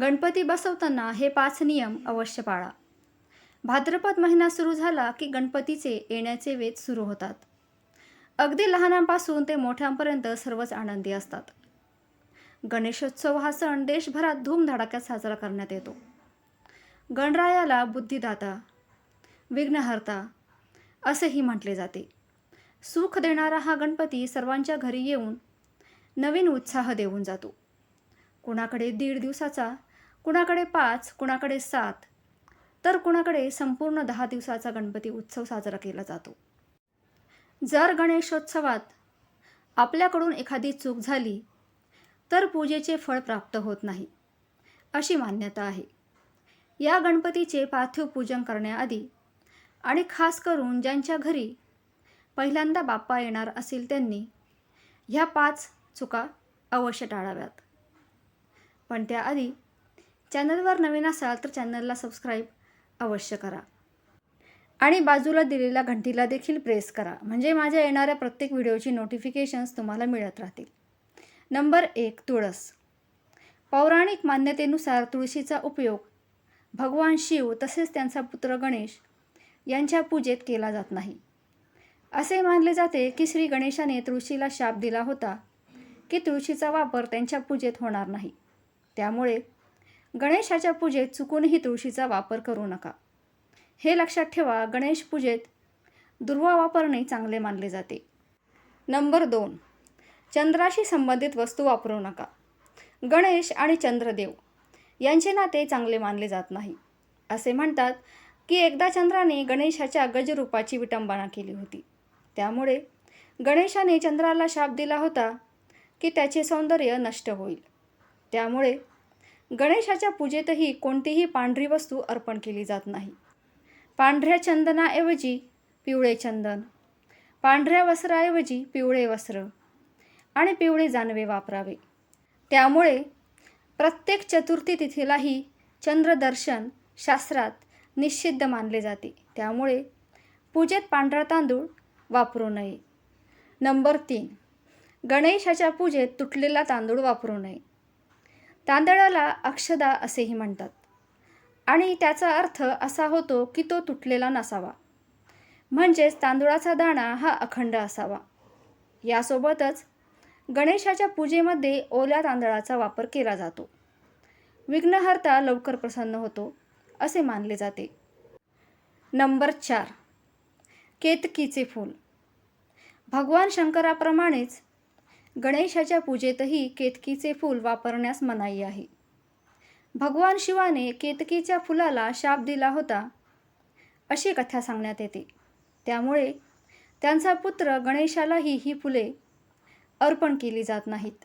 गणपती बसवताना हे पाच नियम अवश्य पाळा. भाद्रपद महिना सुरू झाला की गणपतीचे येण्याचे वेध सुरू होतात. अगदी लहानांपासून ते मोठ्यांपर्यंत सर्वच आनंदी असतात. गणेशोत्सव हा सण देशभरात धूमधडाक्यात साजरा करण्यात येतो. गणरायाला बुद्धिदाता विघ्नहर्ता असेही म्हटले जाते. सुख देणारा हा गणपती सर्वांच्या घरी येऊन नवीन उत्साह देऊन जातो. कुणाकडे दीड दिवसाचा कुणाकडे पाच कुणाकडे सात तर कुणाकडे संपूर्ण दहा दिवसाचा गणपती उत्सव साजरा केला जातो. जर गणेशोत्सवात आपल्याकडून एखादी चूक झाली तर पूजेचे फळ प्राप्त होत नाही अशी मान्यता आहे. या गणपतीचे पार्थिव पूजन करण्याआधी आणि खास करून ज्यांच्या घरी पहिल्यांदा बाप्पा येणार असेल त्यांनी ह्या पाच चुका अवश्य टाळाव्यात. पण त्याआधी चॅनलवर नवीन असाल तर चॅनलला सबस्क्राईब अवश्य करा. आणि बाजूला दिलेल्या घंटीला देखील प्रेस करा. म्हणजे माझ्या येणाऱ्या प्रत्येक व्हिडिओची नोटिफिकेशन्स तुम्हाला मिळत राहतील. नंबर एक तुळस. पौराणिक मान्यतेनुसार तुळशीचा उपयोग भगवान शिव तसेच त्यांचा पुत्र गणेश यांच्या पूजेत केला जात नाही. असे मानले जाते की श्री गणेशाने तुळशीला शाप दिला होता की तुळशीचा वापर त्यांच्या पूजेत होणार नाही. त्यामुळे गणेशाच्या पूजेत चुकूनही तुळशीचा वापर करू नका. हे लक्षात ठेवा गणेश पूजेत दुर्वा वापरणे चांगले मानले जाते. नंबर दोन. चंद्राशी संबंधित वस्तू वापरू नका. गणेश आणि चंद्रदेव यांचे नाते चांगले मानले जात नाही. असे म्हणतात की एकदा चंद्राने गणेशाच्या गजरूपाची विटंबना केली होती. त्यामुळे गणेशाने चंद्राला शाप दिला होता की त्याचे सौंदर्य नष्ट होईल. त्यामुळे गणेशाच्या पूजेतही कोणतीही पांढरी वस्तू अर्पण केली जात नाही. पांढऱ्या चंदनाऐवजी पिवळे चंदन पांढऱ्या वस्त्राऐवजी पिवळे वस्त्र आणि पिवळे जानवे वापरावे. त्यामुळे प्रत्येक चतुर्थी तिथीलाही चंद्रदर्शन शास्त्रात निषिद्ध मानले जाते. त्यामुळे पूजेत पांढरा तांदूळ वापरू नये. नंबर तीन गणेशाच्या पूजेत तुटलेला तांदूळ वापरू नये. तांदळाला अक्षदा असेही म्हणतात. आणि त्याचा अर्थ असा होतो की तो तुटलेला नसावा. म्हणजेच तांदुळाचा दाणा हा अखंड असावा. यासोबतच गणेशाच्या पूजेमध्ये ओल्या तांदळाचा वापर केला जातो. विघ्नहर्ता लवकर प्रसन्न होतो असे मानले जाते. नंबर चार. केतकीचे फूल. भगवान शंकराप्रमाणेच गणेशाच्या पूजेतही केतकीचे फूल वापरण्यास मनाई आहे. भगवान शिवाने केतकीच्या फुलाला शाप दिला होता अशी कथा सांगण्यात येते. त्यामुळे त्यांचा पुत्र गणेशालाही ही फुले अर्पण केली जात नाहीत.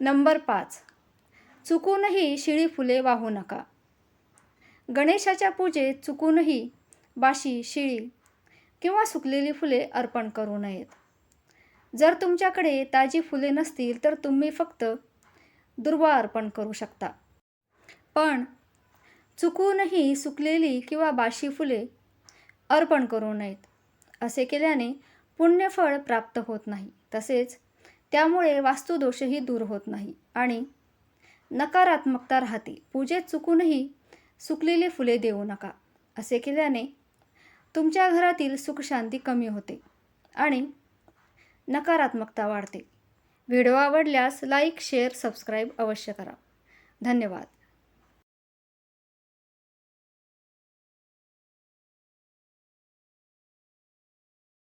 नंबर पाच. चुकूनही शिळी फुले वाहू नका. गणेशाच्या पूजेत चुकूनही बाशी शिळी किंवा सुकलेली फुले अर्पण करू नयेत. जर तुमच्याकडे ताजी फुले नसतील तर तुम्ही फक्त दुर्वा अर्पण करू शकता. पण चुकूनही सुकलेली किंवा बाशी फुले अर्पण करू नयेत. असे केल्याने पुण्यफळ प्राप्त होत नाही. तसेच त्यामुळे वास्तुदोषही दूर होत नाही आणि नकारात्मकता राहते. पूजेत चुकूनही सुकलेली फुले देऊ नका. असे केल्याने तुमच्या घरातील सुखशांती कमी होते आणि नकारात्मकता वाढते. व्हिडिओ आवडल्यास लाईक शेअर सबस्क्राईब अवश्य करा. धन्यवाद.